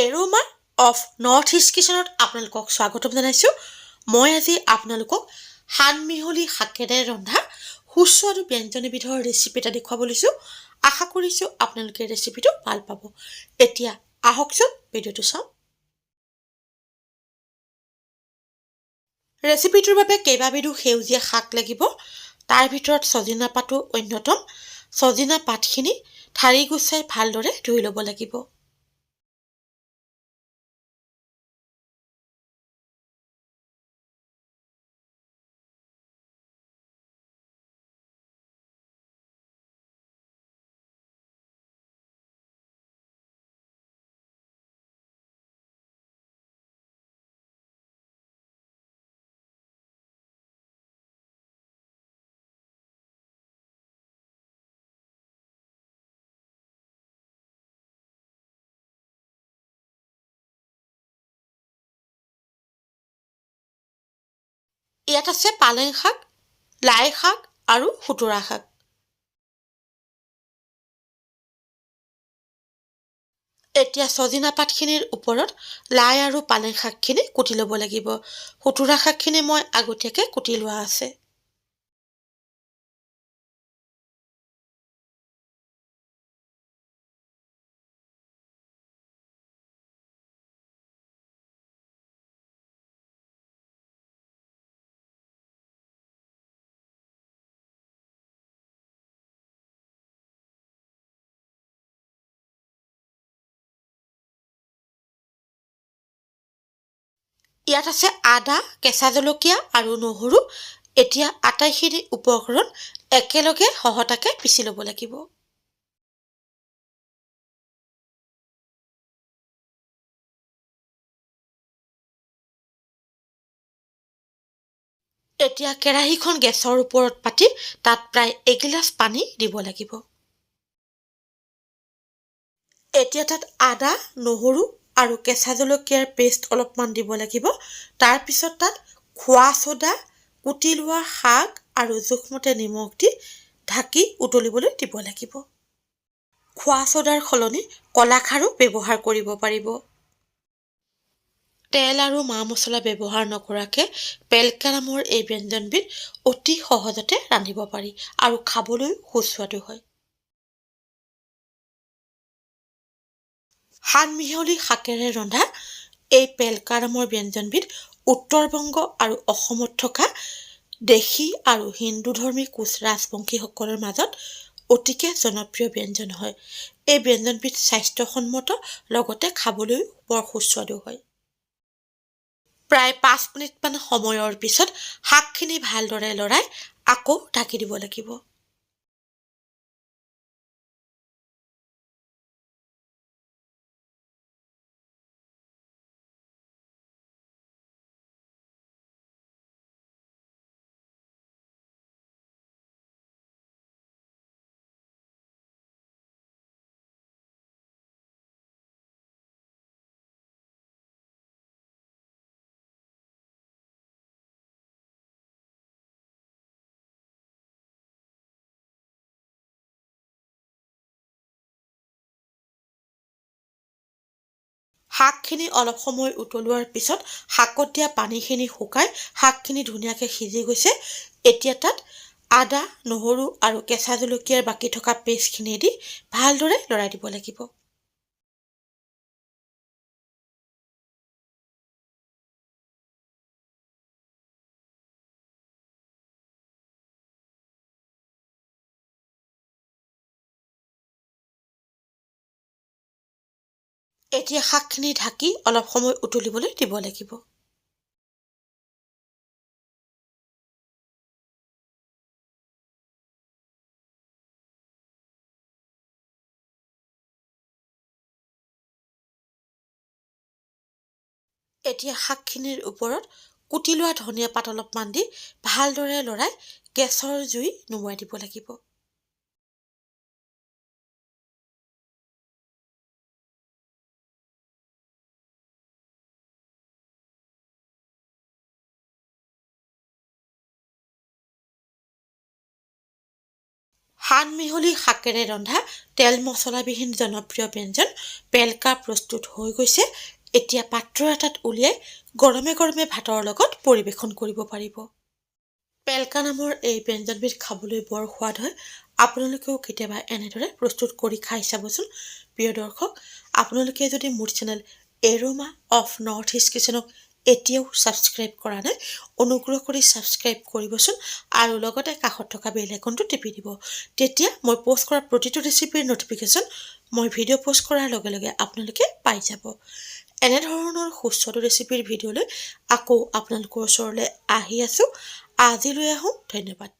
Aroma of north east কিচেনত আপোনালোকক স্বাগতম জনাইছোঁ। মই আজি আপোনালোকক সানমিহলি শাকেৰে ৰন্ধা সুস্বাদু ব্যঞ্জন এবিধৰ ৰেচিপি এটা দেখুৱাব লৈছোঁ। আশা কৰিছোঁ আপোনালোকে ৰেচিপিটো ভালো পাব। এতিয়া আহকচোন ভিডিঅ'টো চাওঁ। ৰেচিপিটোৰ বাবে কেইবাবিধো সেউজীয়া শাক লাগিব। তাৰ ভিতৰত ছজিনা পাতো অন্যতম। ছজিনা পাতখিনি ঠাৰি গুচাই ভালদৰে ধুই ল'ব লাগিব। ইয়াত আছে পালেং শাক লাই শাক আৰু খুতুৰা শাক। এতিয়া ছজিনা পাতখিনিৰ ওপৰত লাই আৰু পালেং শাকখিনি কুটি ল'ব লাগিব। খুতুৰা শাকখিনি মই আগতীয়াকৈ কুটি লোৱা আছে। ইয়াত আছে আদা কেঁচা জলকীয়া আৰু নহৰু। এতিয়া আটাইখিনি উপকৰণ একেলগে সহতাকে পিচি ল'ব লাগিব। এতিয়া কেৰাহীখন গেছৰ ওপৰত পাতি তাত প্ৰায় এগিলাচ পানী দিব লাগিব। এতিয়া তাত আদা নহৰু আৰু কেঁচা জলকীয়াৰ পেষ্ট অলপমান দিব লাগিব। তাৰপিছত তাত খোৱা চ'দা কুটি লোৱা শাক আৰু জোখমতে নিমখ দি ঢাকি উতলিবলৈ দিব লাগিব। খোৱা চ'দাৰ সলনি কলাখাৰো ব্যৱহাৰ কৰিব পাৰিব। তেল আৰু মা মছলা ব্যৱহাৰ নকৰাকৈ পেলকা নামৰ এই ব্যঞ্জনবিধ অতি সহজতে ৰান্ধিব পাৰি আৰু খাবলৈও সুস্বাদু হয়। সানমিহলি শাকেৰে ৰন্ধা এই পেলকা নামৰ ব্যঞ্জনবিধ উত্তৰ-বংগ আৰু অসমত থকা দেশী আৰু হিন্দু ধৰ্মী কোচ ৰাজবংশীসকলৰ মাজত অতিকে জনপ্ৰিয় ব্যঞ্জন হয়। এই ব্যঞ্জনবিধ স্বাস্থ্যসন্মত লগতে খাবলৈও বৰ সুস্বাদু হয়। প্ৰায় পাঁচ মিনিটমান সময়ৰ পিছত শাকখিনি ভালদৰে লৰাই আকৌ ঢাকি দিব লাগিব। শাকখিনি অলপ সময় উতলোৱাৰ পিছত শাকত দিয়া পানীখিনি শুকাই শাকখিনি ধুনীয়াকৈ সিজি গৈছে। এতিয়া তাত আদা নহৰু আৰু কেঁচা জলকীয়াৰ বাকী থকা পেষ্টখিনি দি ভালদৰে লৰাই দিব লাগিব। এতিয়া শাকখিনি ঢাকি অলপ সময় উতলিবলৈ দিব লাগিব। এতিয়া শাকখিনিৰ ওপৰত কুটি লোৱা ধনিয়া পাত অলপমান দি ভালদৰে লৰাই গেছৰ জুই নুমুৱাই দিব লাগিব। সান মিহলি শাকেৰে ৰন্ধা তেল মছলাবিহীন জনপ্ৰিয় ব্যঞ্জন পেলকা প্ৰস্তুত হৈ গৈছে। এতিয়া পাত্ৰ এটাত উলিয়াই গৰমে গৰমে ভাতৰ লগত পৰিৱেশন কৰিব পাৰিব। পেলকা নামৰ এই ব্যঞ্জনবিধ খাবলৈ বৰ সোৱাদ হয়। আপোনালোকেও কেতিয়াবা এনেদৰে প্ৰস্তুত কৰি খাই চাবচোন। প্ৰিয় দৰ্শক আপোনালোকে যদি মোৰ channel aroma of north east কিচেনক এতিয়াও ছাবস্ক্ৰাইব কৰা নাই অনুগ্ৰহ কৰি ছাবস্ক্ৰাইব কৰিবচোন আৰু লগতে কাষত থকা বেল আইকনটো টিপি দিব। তেতিয়া মই প'ষ্ট কৰা প্ৰতিটো ৰেচিপিৰ ন'টিফিকেশ্যন মই ভিডিঅ' প'ষ্ট কৰাৰ লগে লগে আপোনালোকে পাই যাব। এনেধৰণৰ সুস্বাদু ৰেচিপিৰ ভিডিঅ'লৈ আকৌ আপোনালোকৰ ওচৰলৈ আহি আছোঁ। আজিলৈ আহোঁ। ধন্যবাদ।